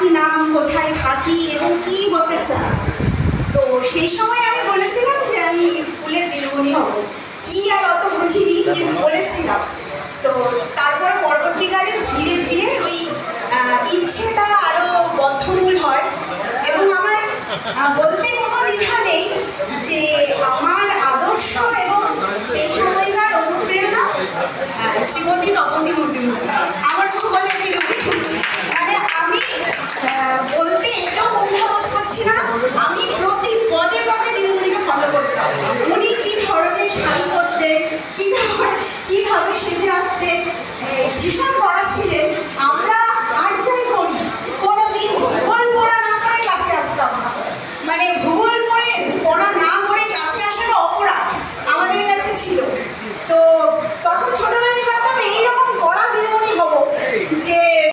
কি নাম কোথায় থাকি এবং কি হতে চান তো সেই সময় আমি বলেছিলাম যে আমি স্কুলের দিনমণি হব। কি আর অত বুঝিনি কিন্তু বলেছিলাম। তো তারপরে পরবর্তীকালে ধীরে ধীরে ওই ইচ্ছেটা আরও বদ্ধমূল হয় এবং আমার বলতে কোনো দ্বিধা নেই যে আমার আদর্শ এবং সেই সময়কার অনুপ্রেরণা শ্রীমতী তপতী মজুমদার। আমার খুব বলে আসবে ভীষণ করা